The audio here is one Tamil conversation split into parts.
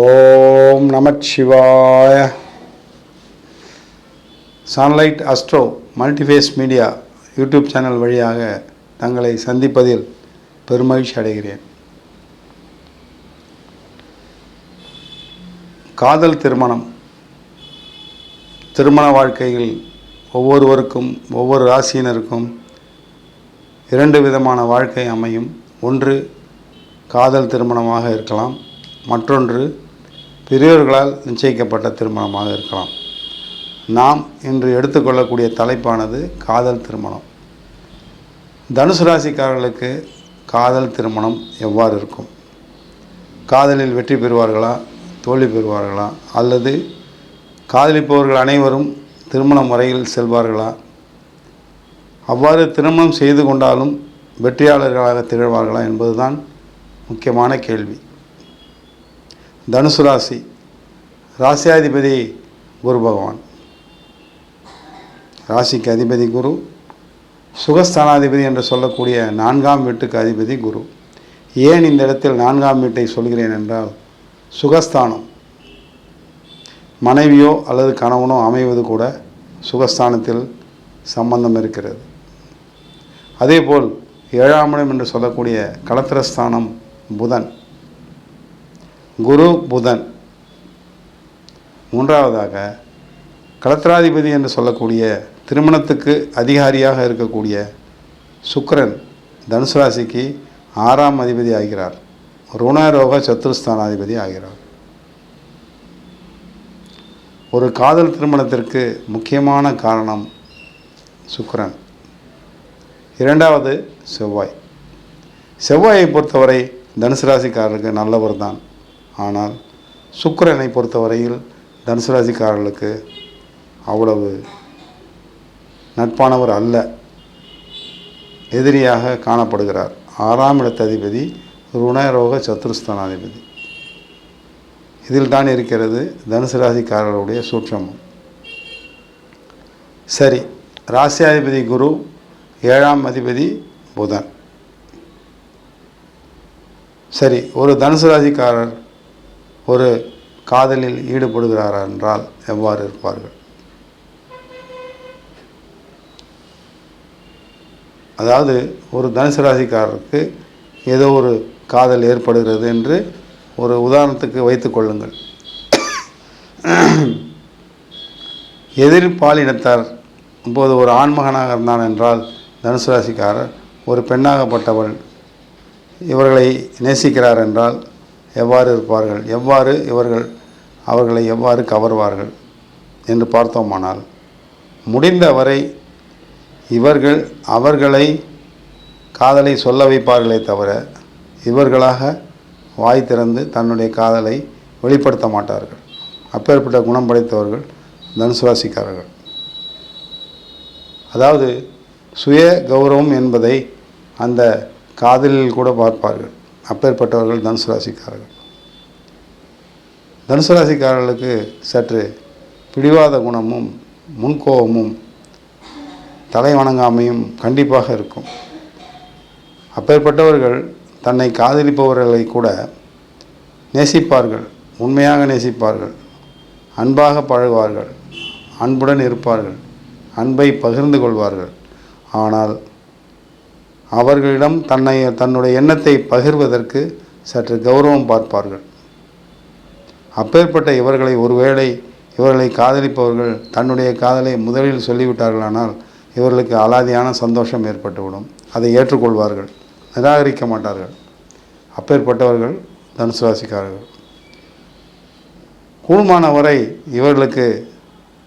ஓம் நமச்சிவாய sunlight astro multiphase media YouTube channel வழியாக தங்களை சந்திப்பதில் பெருமகிழ்ச்சி அடைகிறேன். காதல் திருமணம். திருமண வாழ்க்கையில் ஒவ்வொருவருக்கும் ஒவ்வொரு ராசியினருக்கும் இரண்டு விதமான வாழ்க்கை அமையும். ஒன்று காதல் திருமணமாக இருக்கலாம். மற்றொன்று பெரியோர்களால் நிச்சயிக்கப்பட்ட திருமணமாக இருக்கலாம். நாம் இன்று எடுத்துக்கொள்ளக்கூடிய தலைப்பானது காதல் திருமணம். தனுசு ராசிக்காரர்களுக்கு காதல் திருமணம் எவ்வாறு இருக்கும்? காதலில் வெற்றி பெறுவார்களா? தோல்வி பெறுவார்களா? அல்லது காதலிப்பவர்கள் அனைவரும் திருமண முறையில் செல்வார்களா? அவ்வாறு திருமணம் செய்து கொண்டாலும் வெற்றியாளர்களாக திகழ்வார்களா என்பதுதான் முக்கியமான கேள்வி. தனுசு ராசி. ராசியாதிபதி குரு பகவான். ராசிக்கு அதிபதி குரு. சுகஸ்தானாதிபதி என்று சொல்லக்கூடிய நான்காம் வீட்டுக்கு அதிபதி குரு. ஏன் இந்த இடத்தில் நான்காம் வீட்டை சொல்கிறேன் என்றால் சுகஸ்தானம். மனைவியோ அல்லது கணவனோ அமைவது கூட சுகஸ்தானத்தில் சம்பந்தம் இருக்கிறது. அதேபோல் ஏழாம் இடம் என்று சொல்லக்கூடிய களத்திரஸ்தானம் புதன். குரு புதன். மூன்றாவதாக கலத்திராதிபதி என்று சொல்லக்கூடிய திருமணத்துக்கு அதிகாரியாக இருக்கக்கூடிய சுக்கரன் தனுசு ராசிக்கு ஆறாம் அதிபதி ஆகிறார். ருணரோக சத்துருஸ்தானாதிபதி ஆகிறார். ஒரு காதல் திருமணத்திற்கு முக்கியமான காரணம் சுக்கரன். இரண்டாவது செவ்வாய். செவ்வாயை பொறுத்தவரை தனுசு ராசிக்காரருக்கு நல்லவர் தான். ஆனால் சுக்கரனை பொறுத்தவரையில் தனுசு ராசிக்காரர்களுக்கு அவ்வளவு நட்பானவர் அல்ல. எதிரியாக காணப்படுகிறார். ஆறாம் இடத்த அதிபதி ருணரோக சத்துருஸ்தானாதிபதி இதில் தான் இருக்கிறது தனுசு ராசிக்காரர்களுடைய சூட்சமம். சரி ராசியாதிபதி குரு ஏழாம் அதிபதி புதன். சரி ஒரு தனுசு ராசிக்காரர் ஒரு காதலில் ஈடுபடுகிறாரா என்றால் எவ்வாறு இருப்பார்கள்? அதாவது ஒரு தனுசு ராசிக்காரருக்கு ஏதோ ஒரு காதல் ஏற்படுகிறது என்று ஒரு உதாரணத்துக்கு வைத்துக்கொள்ளுங்கள் கொள்ளுங்கள். பாலினத்தார் இப்போது ஒரு ஆண்மகனாக இருந்தான் என்றால் தனுசு ராசிக்காரர் ஒரு பெண்ணாகப்பட்டவள் இவர்களை நேசிக்கிறார் என்றால் எவ்வாறு இருப்பார்கள்? எவ்வாறு இவர்கள் அவர்களை எவ்வாறு கவர்வார்கள்? என்று பார்த்தோமானால் முடிந்தவரை இவர்கள் அவர்களை காதலை சொல்ல வைப்பார்களே தவிர இவர்களாக வாய் திறந்து தன்னுடைய காதலை வெளிப்படுத்த மாட்டார்கள். அப்பேற்பட்ட குணம் படைத்தவர்கள் தனுசு ராசிக்காரர்கள் அதாவது சுய கௌரவம் என்பதை அந்த காதலில் கூட பார்ப்பார்கள். அப்பேற்பட்டவர்கள் தனுசு ராசிக்காரர்கள். தனுசு ராசிக்காரர்களுக்கு சற்று பிடிவாத குணமும் முன்கோபமும் தலை வணங்காமையும் கண்டிப்பாக இருக்கும். அப்பேற்பட்டவர்கள் தன்னை காதலிப்பவர்களை கூட நேசிப்பார்கள் உண்மையாக நேசிப்பார்கள் அன்பாக பழகுவார்கள் அன்புடன் இருப்பார்கள் அன்பை பகிர்ந்து கொள்வார்கள். ஆனால் அவர்களிடம் தன்னை தன்னுடைய எண்ணத்தை பகிர்வதற்கு சற்று கௌரவம் பார்ப்பார்கள். அப்பேற்பட்ட இவர்களை ஒருவேளை இவர்களை காதலிப்பவர்கள் தன்னுடைய காதலை முதலில் சொல்லிவிட்டார்களானால் இவர்களுக்கு அலாதியான சந்தோஷம் ஏற்பட்டுவிடும். அதை ஏற்றுக்கொள்வார்கள். நிராகரிக்க மாட்டார்கள். அப்பேற்பட்டவர்கள் தனுசு ராசிக்காரர்கள். கூழ்மான வரை இவர்களுக்கு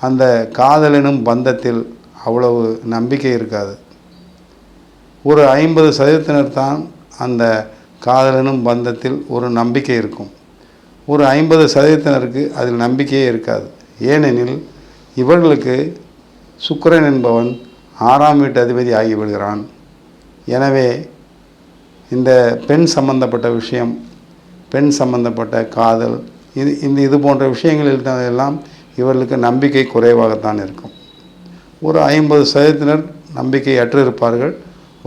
அந்த காதலினும் பந்தத்தில் அவ்வளவு நம்பிக்கை இருக்காது. ஒரு ஐம்பது சதவீதத்தினர் தான் அந்த காதலனும் பந்தத்தில் ஒரு நம்பிக்கை இருக்கும். ஒரு ஐம்பது சதவீதத்தினருக்கு அதில் நம்பிக்கையே இருக்காது. ஏனெனில் இவர்களுக்கு சுக்கரன் என்பவன் ஆறாம் வீட்டு அதிபதி ஆகிவிடுகிறான் எனவே இந்த பெண் சம்பந்தப்பட்ட விஷயம் பெண் சம்பந்தப்பட்ட காதல் இது இந்த இது போன்ற விஷயங்களில் எல்லாம் இவர்களுக்கு நம்பிக்கை குறைவாகத்தான் இருக்கும். ஒரு ஐம்பது சதவீதத்தினர் நம்பிக்கையற்று இருப்பார்கள்.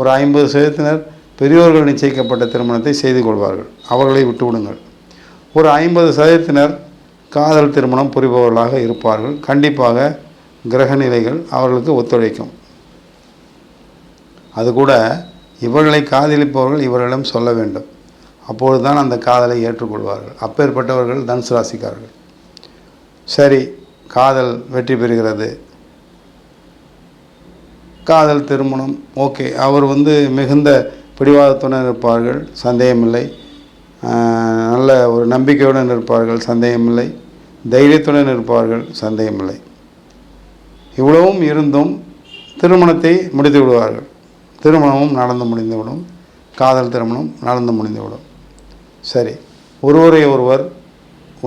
ஒரு ஐம்பது சதவீதத்தினர் பெரியோர்கள் நிச்சயிக்கப்பட்ட திருமணத்தை செய்து கொள்வார்கள். அவர்களை விட்டுவிடுங்கள் ஒரு ஐம்பது சதவீதத்தினர் காதல் திருமணம் புரிபவர்களாக இருப்பார்கள். கண்டிப்பாக கிரகநிலைகள் அவர்களுக்கு ஒத்துழைக்கும். அது கூட இவர்களை காதலிப்பவர்கள் இவர்களிடம் சொல்ல வேண்டும். அப்பொழுது தான் அந்த காதலை ஏற்றுக்கொள்வார்கள். அப்பேற்பட்டவர்கள் தனுசு ராசிக்காரர்கள். சரி காதல் வெற்றி பெறுகிறது. காதல் திருமணம் ஓகே. அவர் வந்து மிகுந்த பிடிவாதத்துடன் இருப்பார்கள் சந்தேகமில்லை. நல்ல ஒரு நம்பிக்கையுடன் இருப்பார்கள் சந்தேகமில்லை. தைரியத்துடன் இருப்பார்கள் சந்தேகமில்லை. இவ்வளவும் இருந்தும் திருமணத்தை முடித்து விடுவார்கள். திருமணமும் நடந்து முடிந்துவிடும். காதல் திருமணம் நடந்து முடிந்துவிடும். சரி. ஒருவரை ஒருவர்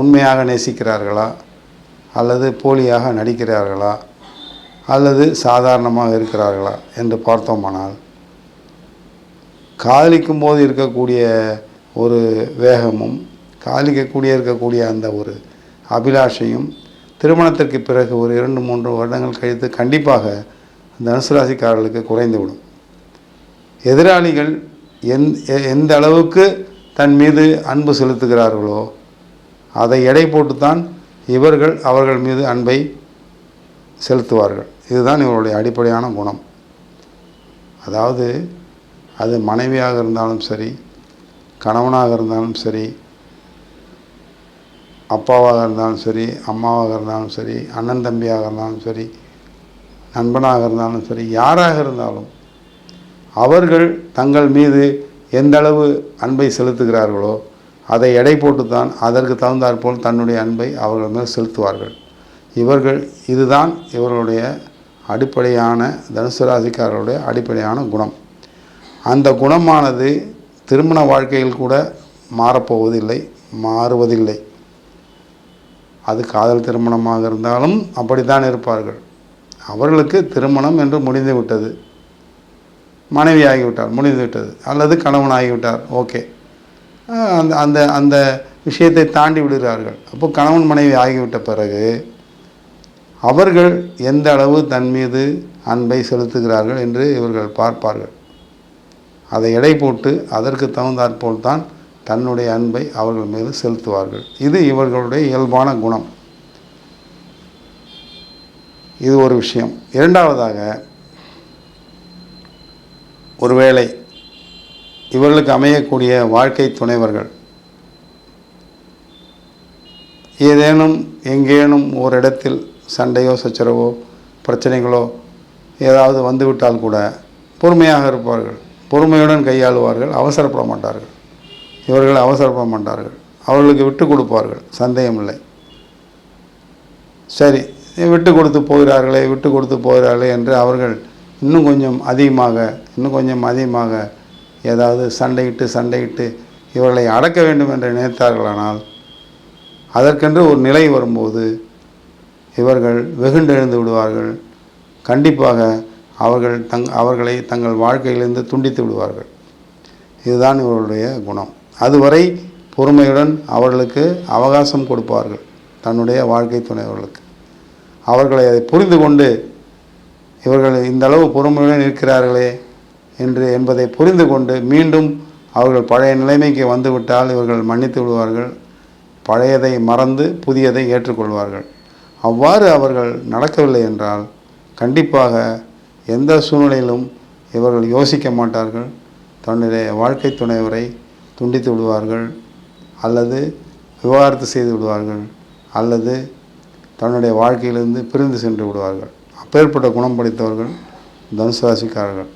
உண்மையாக நேசிக்கிறார்களா? அல்லது போலியாக நடிக்கிறார்களா? அல்லது சாதாரணமாக இருக்கிறார்களா என்று பார்த்தோமானால் காதலிக்கும் போது இருக்கக்கூடிய ஒரு வேகமும் காதலிக்கக்கூடிய இருக்கக்கூடிய அந்த ஒரு அபிலாஷையும் திருமணத்திற்கு பிறகு ஒரு இரண்டு மூன்று வருடங்கள் கழித்து கண்டிப்பாக தனுசு ராசிக்காரர்களுக்கு குறைந்துவிடும். எதிராளிகள் எந் எ- எந்த அளவுக்கு தன் மீது அன்பு செலுத்துகிறார்களோ அதை எடை போட்டுத்தான் இவர்கள் அவர்கள் மீது அன்பை செலுத்துவார்கள். இதுதான் இவருடைய அடிப்படையான குணம். அதாவது அது மனைவியாக இருந்தாலும் சரி கணவனாக இருந்தாலும் சரி அப்பாவாக இருந்தாலும் சரி அம்மாவாக இருந்தாலும் சரி அண்ணன் தம்பியாக இருந்தாலும் சரி நண்பனாக இருந்தாலும் சரி யாராக இருந்தாலும் அவர்கள் தங்கள் மீது எந்தளவு அன்பை செலுத்துகிறார்களோ அதை எடை போட்டுத்தான் அதற்கு தகுந்தாற்போல் தன்னுடைய அன்பை அவர்கள் மேல் செலுத்துவார்கள். இவர்கள் இதுதான் இவர்களுடைய அடிப்படையான தனுசு ராசிக்காரர்களுடைய அடிப்படையான குணம். அந்த குணமானது திருமண வாழ்க்கையில் கூட மாறப்போவதில்லை மாறுவதில்லை. அது காதல் திருமணமாக இருந்தாலும் அப்படித்தான் இருப்பார்கள். அவர்களுக்கு திருமணம் என்று முடிந்து விட்டது மனைவி ஆகிவிட்டார் முடிந்து விட்டது அல்லது கணவன் ஆகிவிட்டார் ஓகே அந்த அந்த அந்த விஷயத்தை தாண்டி விடுகிறார்கள். அப்போ கணவன் மனைவி ஆகிவிட்ட பிறகு அவர்கள் எந்த அளவு தன் மீது அன்பை செலுத்துகிறார்கள் என்று இவர்கள் பார்ப்பார்கள். அதை எடை போட்டு அதற்கு தகுந்தாற்போல் தான் தன்னுடைய அன்பை அவர்கள் மீது செலுத்துவார்கள். இது இவர்களுடைய இயல்பான குணம். இது ஒரு விஷயம். இரண்டாவதாக ஒருவேளை இவர்களுக்கு அமையக்கூடிய வாழ்க்கை துணைவர்கள் ஏதேனும் எங்கேனும் ஓரிடத்தில் சண்டையோ சச்சரவோ பிரச்சனைகளோ ஏதாவது வந்துவிட்டால் கூட பொறுமையாக இருப்பார்கள். பொறுமையுடன் கையாளுவார்கள். அவசரப்பட மாட்டார்கள். இவர்கள் அவசரப்பட மாட்டார்கள். அவர்களுக்கு விட்டு கொடுப்பார்கள். சந்தேகமில்லை சரி விட்டு கொடுத்து போகிறார்களே விட்டு கொடுத்து போகிறார்களே என்று அவர்கள் இன்னும் கொஞ்சம் அதிகமாக இன்னும் கொஞ்சம் அதிகமாக ஏதாவது சண்டையிட்டு சண்டையிட்டு இவர்களை அடக்க வேண்டும் என்று நினைத்தார்களானால் அதற்கென்று ஒரு நிலை வரும்போது இவர்கள் வெகுண்டெழுந்து விடுவார்கள். கண்டிப்பாக அவர்கள் தங் அவர்களை தங்கள் வாழ்க்கையிலிருந்து துண்டித்து விடுவார்கள். இதுதான் இவர்களுடைய குணம். அதுவரை பொறுமையுடன் அவர்களுக்கு அவகாசம் கொடுப்பார்கள். தன்னுடைய வாழ்க்கை துணைவர்களுக்கு. அவர்களை அதை புரிந்து கொண்டு இவர்கள் இந்த அளவு பொறுமையுடன் இருக்கிறார்களே என்று என்பதை புரிந்து கொண்டு மீண்டும் அவர்கள் பழைய நிலைமைக்கு வந்துவிட்டால் இவர்கள் மன்னித்து விடுவார்கள். பழையதை மறந்து புதியதை ஏற்றுக்கொள்வார்கள். அவ்வாறு அவர்கள் நடக்கவில்லை என்றால் கண்டிப்பாக எந்த சூழ்நிலையிலும் இவர்கள் யோசிக்க மாட்டார்கள். தன்னுடைய வாழ்க்கை துணைவரை துண்டித்து விடுவார்கள். அல்லது விவாகரத்து செய்து விடுவார்கள். அல்லது தன்னுடைய வாழ்க்கையிலிருந்து பிரிந்து சென்று விடுவார்கள். அப்பேற்பட்ட குணம் படைத்தவர்கள் தனுசு ராசிக்காரர்கள்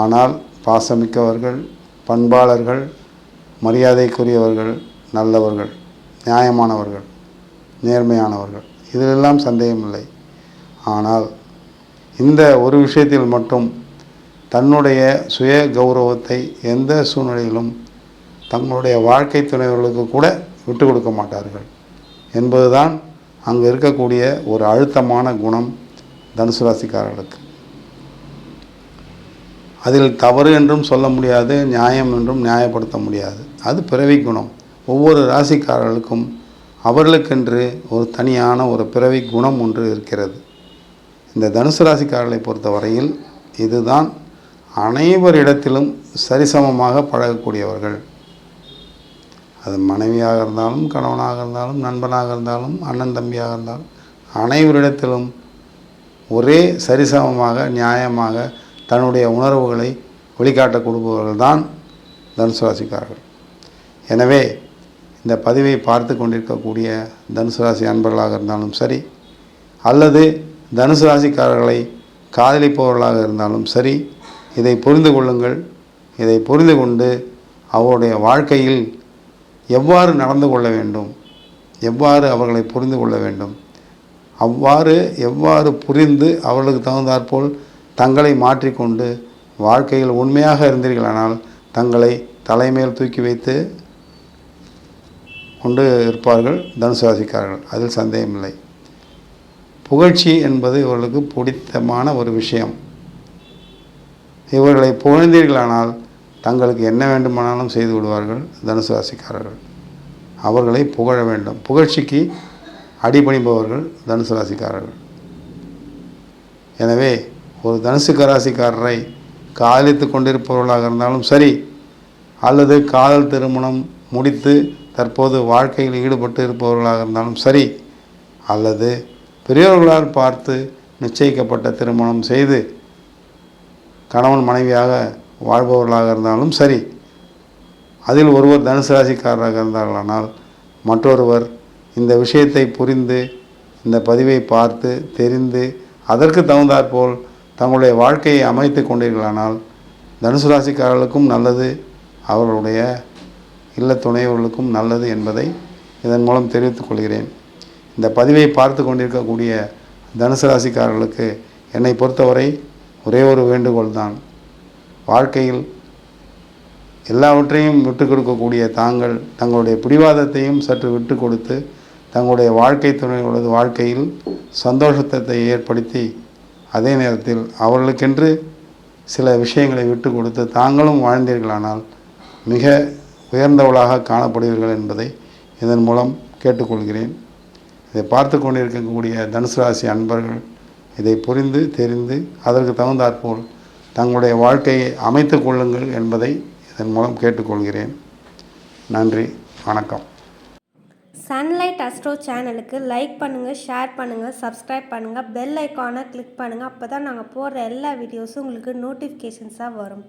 ஆனால் பாசமிக்கவர்கள் பண்பாளர்கள் மரியாதைக்குரியவர்கள் நல்லவர்கள் நியாயமானவர்கள் நேர்மையானவர்கள். இதிலெல்லாம் சந்தேகமில்லை. ஆனால் இந்த ஒரு விஷயத்தில் மட்டும் தன்னுடைய சுய கௌரவத்தை எந்த சூழ்நிலையிலும் தங்களுடைய வாழ்க்கை துணைவர்களுக்கு கூட விட்டு கொடுக்க மாட்டார்கள் என்பதுதான் அங்கு இருக்கக்கூடிய ஒரு அழுத்தமான குணம் தனுசு ராசிக்காரர்களுக்கு. அதில் தவறு என்றும் சொல்ல முடியாது நியாயம் என்றும் நியாயப்படுத்த முடியாது. அது பிறவி குணம். ஒவ்வொரு ராசிக்காரர்களுக்கும் அவர்களுக்கென்று ஒரு தனியான ஒரு பிறவி குணம் ஒன்று இருக்கிறது. இந்த தனுசு ராசிக்காரர்களை பொறுத்தவரையில் இதுதான் அனைவரிடத்திலும் சரிசமமாக பழகக்கூடியவர்கள். அது மனைவியாக இருந்தாலும் கணவனாக இருந்தாலும் நண்பனாக இருந்தாலும் அண்ணன் தம்பியாக இருந்தாலும் அனைவரிடத்திலும் ஒரே சரிசமமாக நியாயமாக தன்னுடைய உணர்வுகளை வெளிக்காட்ட கொடுப்பவர்கள் தான் தனுசு ராசிக்காரர்கள். எனவே இந்த பதிவை பார்த்து கொண்டிருக்கக்கூடிய தனுசு ராசி அன்பர்களாக இருந்தாலும் சரி அல்லது தனுசு ராசிக்காரர்களை காதலிப்பவர்களாக இருந்தாலும் சரி இதை புரிந்து கொள்ளுங்கள். இதை புரிந்து கொண்டு அவருடைய வாழ்க்கையில் எவ்வாறு நடந்து கொள்ள வேண்டும் எவ்வாறு அவர்களை புரிந்து கொள்ள வேண்டும் அவ்வாறு எவ்வாறு புரிந்து அவர்களுக்கு தகுந்தாற்போல் தங்களை மாற்றிக்கொண்டு வாழ்க்கையில் உண்மையாக இருந்தீர்களானால் தங்களை தலைமையில் தூக்கி வைத்து கொண்டு இருப்பார்கள் தனுசு ராசிக்காரர்கள் அதில் சந்தேகமில்லை. புகழ்ச்சி என்பது இவர்களுக்கு பிடித்தமான ஒரு விஷயம். இவர்களை புகழ்ந்தீர்களானால் தங்களுக்கு என்ன வேண்டுமானாலும் செய்து விடுவார்கள் தனுசு ராசிக்காரர்கள் அவர்களை புகழ வேண்டும். புகழ்ச்சிக்கு அடிபணிபவர்கள் தனுசு ராசிக்காரர்கள் எனவே ஒரு தனுசு ராசிக்காரரை காதலித்து கொண்டிருப்பவர்களாக இருந்தாலும் சரி அல்லது காதல் திருமணம் முடித்து தற்போது வாழ்க்கையில் ஈடுபட்டு இருப்பவர்களாக இருந்தாலும் சரி அல்லது பெரியவர்களால் பார்த்து நிச்சயிக்கப்பட்ட திருமணம் செய்து கணவன் மனைவியாக வாழ்பவர்களாக இருந்தாலும் சரி அதில் ஒருவர் தனுசு ராசிக்காரராக இருந்தார்களானால் மற்றொருவர் இந்த விஷயத்தை புரிந்து இந்த பதிவை பார்த்து தெரிந்து அதற்கு தகுந்தாற்போல் தங்களுடைய வாழ்க்கையை அமைத்து கொண்டீர்களானால் தனுசு ராசிக்காரர்களுக்கும் நல்லது அவர்களுடைய இல்ல துணையவர்களுக்கும் நல்லது என்பதை இதன் மூலம் தெரிவித்துக் கொள்கிறேன். இந்த பதிவை பார்த்து கொண்டிருக்கக்கூடிய தனுசு ராசிக்காரர்களுக்கு என்னை பொறுத்தவரை ஒரே ஒரு வேண்டுகோள் தான். வாழ்க்கையில் எல்லாவற்றையும் விட்டு கொடுக்கக்கூடிய தாங்கள் தங்களுடைய பிடிவாதத்தையும் சற்று விட்டு கொடுத்து தங்களுடைய வாழ்க்கை துணைகளது வாழ்க்கையில் சந்தோஷத்தை ஏற்படுத்தி அதே நேரத்தில் அவர்களுக்கென்று சில விஷயங்களை விட்டு கொடுத்து தாங்களும் வாழ்ந்தீர்களானால் மிக உயர்ந்தவளாக காணப்படுவீர்கள் என்பதை இதன் மூலம் கேட்டுக்கொள்கிறேன். இதை பார்த்து கொண்டிருக்கக்கூடிய தனுசு ராசி அன்பர்கள் இதை புரிந்து தெரிந்து அதற்கு தகுந்தாற்போல் தங்களுடைய வாழ்க்கையை அமைத்து கொள்ளுங்கள் என்பதை இதன் மூலம் கேட்டுக்கொள்கிறேன். நன்றி வணக்கம். சன்லைட் அஸ்ட்ரோ சேனலுக்கு லைக் பண்ணுங்கள் ஷேர் பண்ணுங்கள் சப்ஸ்கிரைப் பண்ணுங்கள் பெல் ஐக்கானை கிளிக் பண்ணுங்கள் அப்போ தான் நாங்கள் போடுற எல்லா வீடியோஸும் உங்களுக்கு நோட்டிஃபிகேஷன்ஸாக வரும்.